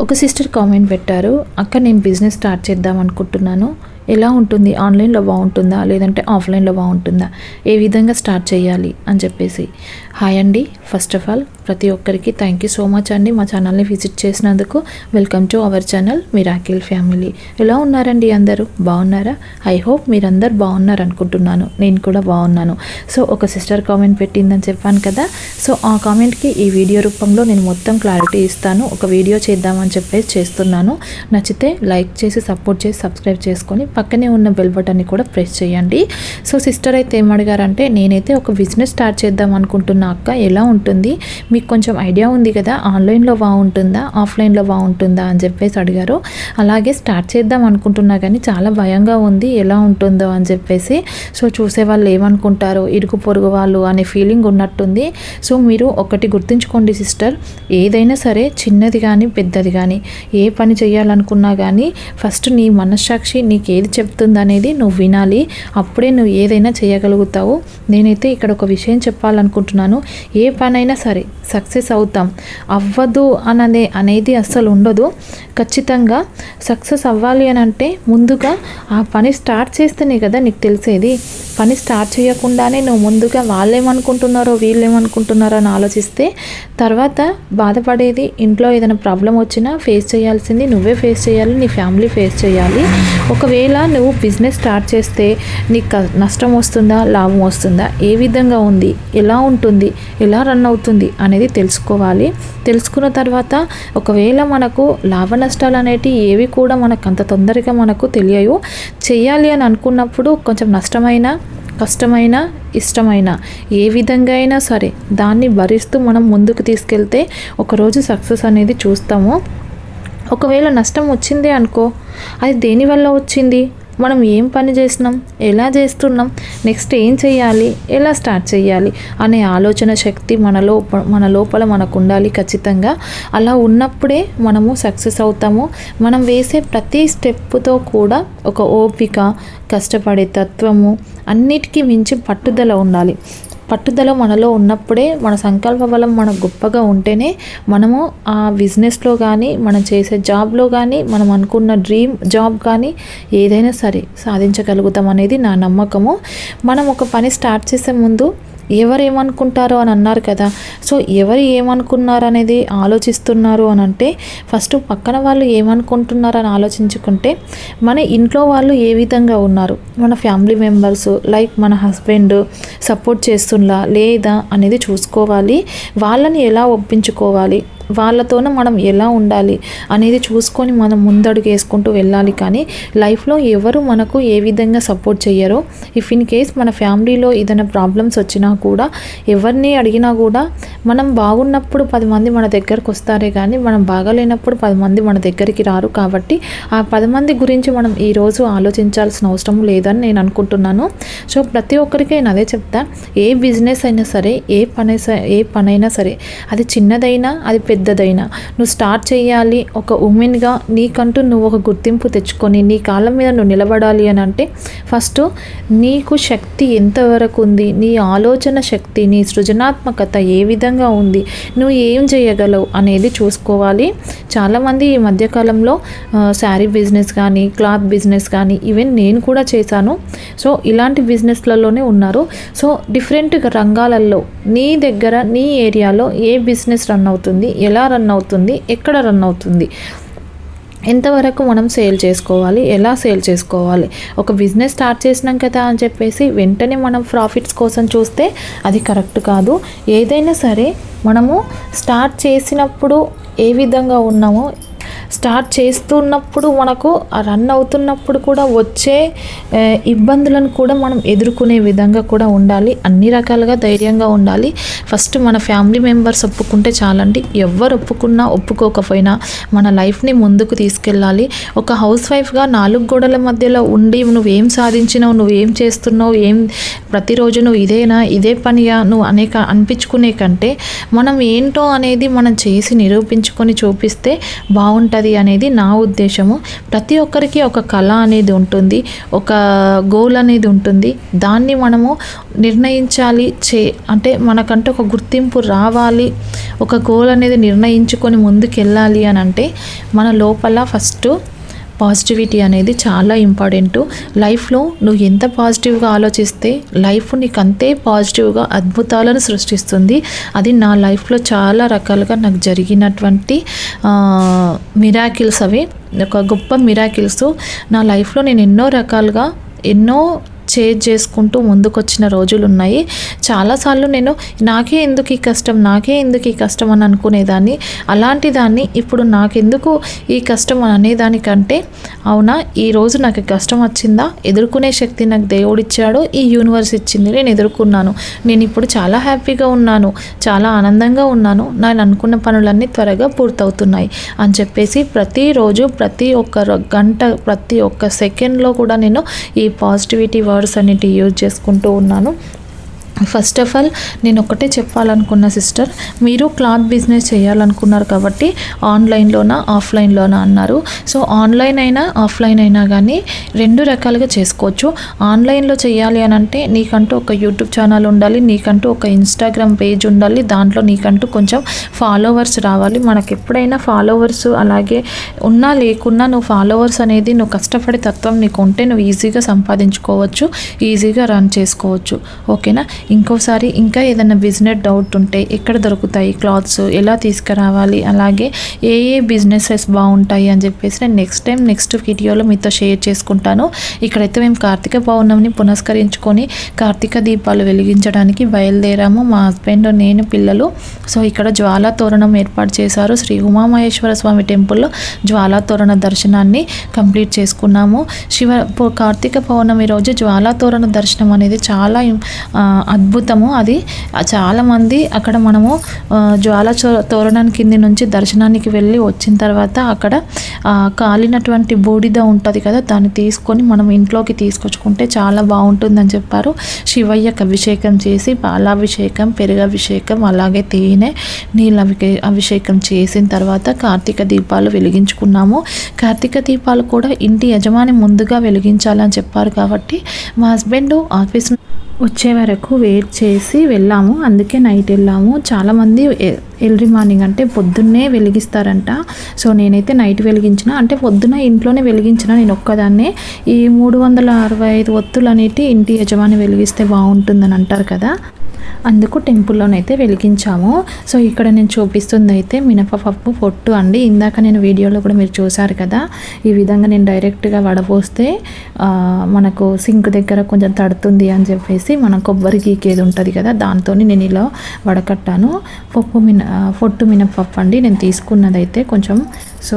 ఒక sister comment పెట్టారు అక్క నేను బిజినెస్ స్టార్ట్ చేద్దాం అనుకుంటున్నాను. ఎలా ఉంటుంది? ఆన్లైన్లో బాగుంటుందా? లేదంటే ఆఫ్లైన్లో బాగుంటుందా? ఏ విధంగా స్టార్ట్ చేయాలి? అని చెప్పేసి. హాయ్ అండి. ఫస్ట్ ఆఫ్ ఆల్ ప్రతి ఒక్కరికి థ్యాంక్ యూ సో మచ్ అండి. మా ఛానల్ని విజిట్ చేసినందుకు welcome to our channel miracle family ఎలా ఉన్నారండి అందరూ? బాగున్నారా? ఐ హోప్ మీరందరు బాగున్నారు అనుకుంటున్నాను నేను కూడా బాగున్నాను. సో ఒక సిస్టర్ కామెంట్ పెట్టిందని చెప్పాను కదా. సో ఆ కామెంట్కి ఈ వీడియో రూపంలో నేను మొత్తం క్లారిటీ ఇస్తాను. ఒక వీడియో చేద్దామని చెప్పేసి చేస్తున్నాను. నచ్చితే లైక్ చేసి సపోర్ట్ చేసి సబ్స్క్రైబ్ చేసుకొని పక్కనే ఉన్న బెల్ బటన్ని కూడా ప్రెస్ చేయండి. సో సిస్టర్ అయితే ఏమడిగారంటే నేనైతే ఒక బిజినెస్ స్టార్ట్ చేద్దాం అనుకుంటున్నా అక్క. ఎలా ఉంటుంది? మీ మీకు కొంచెం ఐడియా ఉంది కదా ఆన్లైన్లో బాగుంటుందా ఆఫ్లైన్లో బాగుంటుందా అని చెప్పేసి అడిగారు. అలాగే స్టార్ట్ చేద్దాం అనుకుంటున్నా కానీ చాలా భయంగా ఉంది ఎలా ఉంటుందో అని చెప్పేసి. సో చూసే వాళ్ళు ఏమనుకుంటారు ఇరుగు పొరుగు వాళ్ళు అనే ఫీలింగ్ ఉన్నట్టుంది. సో మీరు ఒకటి గుర్తుంచుకోండి సిస్టర్ ఏదైనా సరే చిన్నది కానీ పెద్దది కానీ ఏ పని చేయాలనుకున్నా కానీ ఫస్ట్ నీ మనస్సాక్షి నీకు ఏది చెప్తుంది అనేది నువ్వు వినాలి. అప్పుడే నువ్వు ఏదైనా చేయగలుగుతావు. నేనైతే ఇక్కడ ఒక విషయం చెప్పాలనుకుంటున్నాను. ఏ పనైనా సరే సక్సెస్ అవుతాం. అవ్వదు అననే అనేది అస్సలు ఉండదు. ఖచ్చితంగా సక్సెస్ అవ్వాలి అని అంటే ముందుగా ఆ పని స్టార్ట్ చేస్తేనే కదా నీకు తెలిసేది. పని స్టార్ట్ చేయకుండానే నువ్వు ముందుగా వాళ్ళేమనుకుంటున్నారో వీళ్ళేమనుకుంటున్నారో అని ఆలోచిస్తే తర్వాత బాధపడేది ఇంట్లో ఏదైనా ప్రాబ్లం వచ్చినా ఫేస్ చేయాల్సింది నువ్వే ఫేస్ చేయాలి నీ ఫ్యామిలీ ఫేస్ చేయాలి. ఒకవేళ నువ్వు బిజినెస్ స్టార్ట్ చేస్తే నీకు క- నష్టం వస్తుందా లాభం వస్తుందా? ఏ విధంగా ఉంది? ఎలా ఉంటుంది? ఎలా రన్ అవుతుంది? అనేది తెలుసుకోవాలి. తెలుసుకున్న తర్వాత ఒకవేళ మనకు లాభ నష్టాలు అనేటివి ఏవి కూడా మనకు అంత తొందరగా మనకు తెలియవు చేయాలి అని అనుకున్నప్పుడు కొంచెం నష్టమైన కష్టమైన ఇష్టమైన ఏ విధంగా అయినా సరే దాన్ని భరిస్తూ మనం ముందుకు తీసుకెళ్తే ఒకరోజు సక్సెస్ అనేది చూస్తాము. ఒకవేళ నష్టం వచ్చిందే అనుకో అది దేనివల్ల వచ్చింది? మనం ఏం పని చేసినాం ఎలా చేస్తున్నాం? నెక్స్ట్ ఏం చేయాలి? ఎలా స్టార్ట్ చేయాలి? అనే ఆలోచన శక్తి మనలో మన లోపల మనకు ఉండాలి ఖచ్చితంగా. అలా ఉన్నప్పుడే మనము సక్సెస్ అవుతాము. మనం వేసే ప్రతి స్టెప్తో కూడా ఒక ఓపిక కష్టపడే తత్వము అన్నిటికీ మించి పట్టుదల ఉండాలి. పట్టుదల మనలో ఉన్నప్పుడే మన సంకల్ప బలం మన గొప్పగా ఉంటేనే మనము ఆ బిజినెస్లో కానీ మనం చేసే జాబ్లో కానీ మనం అనుకున్న డ్రీమ్ జాబ్ కానీ ఏదైనా సరే సాధించగలుగుతాం అనేది నా నమ్మకము. మనం ఒక పని స్టార్ట్ చేసే ముందు ఎవరు ఏమనుకుంటారు అని అన్నారు కదా. సో ఎవరు ఏమనుకున్నారు అనేది ఆలోచిస్తున్నారు అని అంటే ఫస్ట్ పక్కన వాళ్ళు ఏమనుకుంటున్నారు అని ఆలోచించుకుంటే మన ఇంట్లో వాళ్ళు ఏ విధంగా ఉన్నారు? మన ఫ్యామిలీ మెంబర్స్ లైక్ మన హస్బెండ్ సపోర్ట్ చేస్తున్నా లేదా అనేది చూసుకోవాలి. వాళ్ళని ఎలా ఒప్పించుకోవాలి? వాళ్ళతోనే మనం ఎలా ఉండాలి అనేది చూసుకొని మనం ముందడుగు వేసుకుంటూ వెళ్ళాలి. కానీ లైఫ్లో ఎవరు మనకు ఏ విధంగా సపోర్ట్ చేయరో ఇఫ్ ఇన్ కేస్ మన ఫ్యామిలీలో ఏదైనా ప్రాబ్లమ్స్ వచ్చినా కూడా ఎవరిని అడిగినా కూడా మనం బాగున్నప్పుడు పది మంది మన దగ్గరకు వస్తారే కానీ మనం బాగాలేనప్పుడు పది మంది మన దగ్గరికి రారు కాబట్టి ఆ పది మంది గురించి మనం ఈరోజు ఆలోచించాల్సిన అవసరం లేదని నేను అనుకుంటున్నాను. సో ప్రతి ఒక్కరికి నేను అదే చెప్తా ఏ బిజినెస్ అయినా సరే ఏ పని ఏ పనైనా సరే అది చిన్నదైనా అది పెద్ద పెద్దదైనా. నువ్వు స్టార్ట్ చేయాలి. ఒక ఉమెన్గా నీకంటూ నువ్వు ఒక గుర్తింపు తెచ్చుకొని నీ కాళ్ళ మీద నువ్వు నిలబడాలి అని అంటే ఫస్ట్ నీకు శక్తి ఎంతవరకు ఉంది? నీ ఆలోచన శక్తి నీ సృజనాత్మకత ఏ విధంగా ఉంది? నువ్వు ఏం చేయగలవు అనేది చూసుకోవాలి. చాలామంది ఈ మధ్యకాలంలో శారీ బిజినెస్ కానీ క్లాత్ బిజినెస్ కానీ ఈవెన్ నేను కూడా చేశాను. సో ఇలాంటి బిజినెస్లలోనే ఉన్నారు. సో డిఫరెంట్ రంగాలలో నీ దగ్గర నీ ఏరియాలో ఏ బిజినెస్ రన్ అవుతుంది? ఎలా రన్ అవుతుంది ఎక్కడ రన్ అవుతుంది ఎంతవరకు మనం సేల్ చేసుకోవాలి ఎలా సేల్ చేసుకోవాలి ఒక బిజినెస్ స్టార్ట్ చేసినాం కదా అని చెప్పేసి వెంటనే మనం ప్రాఫిట్స్ కోసం చూస్తే అది కరెక్ట్ కాదు. ఏదైనా సరే మనము స్టార్ట్ చేసినప్పుడు ఏ విధంగా ఉన్నామో స్టార్ట్ చేస్తున్నప్పుడు మనకు రన్ అవుతున్నప్పుడు కూడా వచ్చే ఇబ్బందులను కూడా మనం ఎదుర్కొనే విధంగా కూడా ఉండాలి. అన్ని రకాలుగా ధైర్యంగా ఉండాలి. ఫస్ట్ మన ఫ్యామిలీ మెంబర్స్ ఒప్పుకుంటే చాలండి. ఎవరు ఒప్పుకున్నా ఒప్పుకోకపోయినా మన లైఫ్ని ముందుకు తీసుకెళ్ళాలి. ఒక హౌస్ వైఫ్గా నాలుగు గోడల మధ్యలో ఉండి నువ్వేం సాధించినావు నువ్వేం చేస్తున్నావు ఏం ప్రతిరోజు నువ్వు ఇదేనా ఇదే పనియా నువ్వు అనేక అనిపించుకునే కంటే మనం ఏంటో అనేది మనం చేసి నిరూపించుకొని చూపిస్తే బాగుంటుంది. ఉంటుంది అనేది నా ఉద్దేశము. ప్రతి ఒక్కరికి ఒక కళ అనేది ఉంటుంది ఒక గోల్ అనేది ఉంటుంది. దాన్ని మనము నిర్ణయించాలి చే అంటే మనకంటే ఒక గుర్తింపు రావాలి. ఒక గోల్ అనేది నిర్ణయించుకొని ముందుకెళ్ళాలి అని అంటే మన లోపల ఫస్ట్ పాజిటివిటీ అనేది చాలా ఇంపార్టెంట్ లైఫ్లో నువ్వు ఎంత పాజిటివ్గా ఆలోచిస్తే లైఫ్ నీకు అంతే పాజిటివ్గా అద్భుతాలను సృష్టిస్తుంది. అది నా లైఫ్లో చాలా రకాలుగా నాకు జరిగినటువంటి మిరాకిల్స్ అవి. ఒక గొప్ప మిరాకిల్స్ నా లైఫ్లో నేను ఎన్నో రకాలుగా ఎన్నో చేజ్ చేసుకుంటూ ముందుకొచ్చిన రోజులు ఉన్నాయి చాలాసార్లు నేను నాకే ఎందుకు ఈ కష్టం నాకే ఎందుకు ఈ కష్టం అని అనుకునేదాన్ని. అలాంటి దాన్ని ఇప్పుడు నాకెందుకు ఈ కష్టం అని అనేదానికంటే అవునా ఈరోజు నాకు కష్టం వచ్చిందా? ఎదుర్కొనే శక్తి నాకు దేవుడిచ్చాడు ఈ యూనివర్స్ ఇచ్చింది నేను ఎదుర్కొన్నాను. నేను ఇప్పుడు చాలా హ్యాపీగా ఉన్నాను చాలా ఆనందంగా ఉన్నాను. నేను అనుకున్న పనులన్నీ త్వరగా పూర్తవుతున్నాయి అని చెప్పేసి ప్రతిరోజు ప్రతి ఒక్క గంట ప్రతి ఒక్క సెకండ్లో కూడా నేను ఈ పాజిటివిటీ వర్డ్ వర్డ్స్ అన్నిటి యూజ్ చేసుకుంటూ ఉన్నాను. ఫస్ట్ ఆఫ్ ఆల్ నేను ఒకటే చెప్పాలనుకున్న సిస్టర్ మీరు క్లాత్ బిజినెస్ చేయాలనుకున్నారు కాబట్టి ఆన్లైన్లోనా ఆఫ్లైన్లోనా అన్నారు. సో ఆన్లైన్ అయినా ఆఫ్లైన్ అయినా కానీ రెండు రకాలుగా చేసుకోవచ్చు. ఆన్లైన్లో చేయాలి అని అంటే నీకంటూ ఒక యూట్యూబ్ ఛానల్ ఉండాలి నీకంటూ ఒక ఇన్స్టాగ్రామ్ పేజ్ ఉండాలి దాంట్లో నీకంటూ కొంచెం ఫాలోవర్స్ రావాలి. మనకు ఎప్పుడైనా ఫాలోవర్స్ అలాగే ఉన్నా లేకున్నా నువ్వు ఫాలోవర్స్ అనేది నువ్వు కష్టపడే తత్వం నీకు ఉంటే నువ్వు ఈజీగా సంపాదించుకోవచ్చు ఈజీగా రన్ చేసుకోవచ్చు. ఓకేనా ఇంకోసారి ఇంకా ఏదైనా బిజినెస్ డౌట్ ఉంటే ఎక్కడ దొరుకుతాయి క్లాత్స్ ఎలా తీసుకురావాలి అలాగే ఏ ఏ బిజినెసెస్ బాగుంటాయి అని చెప్పేసి నేను నెక్స్ట్ టైం నెక్స్ట్ వీడియోలో మీతో షేర్ చేసుకుంటాను. ఇక్కడైతే మేము కార్తీక పౌర్ణమిని పునస్కరించుకొని కార్తీక దీపాలు వెలిగించడానికి బయలుదేరాము. మా హస్బెండ్ నేను పిల్లలు. సో ఇక్కడ జ్వాలా తోరణం ఏర్పాటు చేశారు. శ్రీ ఉమామహేశ్వర స్వామి టెంపుల్లో జ్వాలా తోరణ దర్శనాన్ని కంప్లీట్ చేసుకున్నాము. శివ కార్తీక పౌర్ణమి రోజు జ్వాలా తోరణ దర్శనం అనేది చాలా అద్భుతము. అది చాలామంది అక్కడ మనము జ్వాల తోరణం కింది నుంచి దర్శనానికి వెళ్ళి వచ్చిన తర్వాత అక్కడ కాలినటువంటి బూడిద ఉంటుంది కదా దాన్ని తీసుకొని మనం ఇంట్లోకి తీసుకొచ్చుకుంటే చాలా బాగుంటుందని చెప్పారు. శివయ్యకు అభిషేకం చేసి పాలాభిషేకం పెరుగభిషేకం అలాగే తేనె నీళ్ళ అభిషేకం చేసిన తర్వాత కార్తీక దీపాలు వెలిగించుకున్నాము. కార్తీక దీపాలు కూడా ఇంటి యజమాని ముందుగా వెలిగించాలని చెప్పారు కాబట్టి మా హస్బెండ్ ఆఫీస్ వచ్చే వరకు వెయిట్ చేసి వెళ్ళాము. అందుకే నైట్ వెళ్ళాము. చాలామంది ఎర్లీ మార్నింగ్ అంటే పొద్దున్నే వెలిగిస్తారంట. సో నేనైతే నైట్ వెలిగించిన. అంటే పొద్దున ఇంట్లోనే వెలిగించిన నేను ఒక్కదాన్నే. ఈ మూడు వందల అరవై ఐదు ఒత్తులు అనేటి ఇంటి యజమాని వెలిగిస్తే బాగుంటుందని అంటారు కదా. అందుకు టెంపుల్లోనైతే వెలిగించాము. సో ఇక్కడ నేను చూపిస్తుంది అయితే మినపపప్పు పొట్టు అండి. ఇందాక నేను వీడియోలో కూడా మీరు చూసారు కదా ఈ విధంగా నేను డైరెక్ట్గా వడపోస్తే మనకు సింక్ దగ్గర కొంచెం తడుతుంది అని చెప్పేసి మన కొబ్బరి గీకేది ఉంటుంది కదా దాంతో నేను ఇలా వడకట్టాను. పప్పు మిన పొట్టు మినపప్పు అండి నేను తీసుకున్నదైతే కొంచెం. సో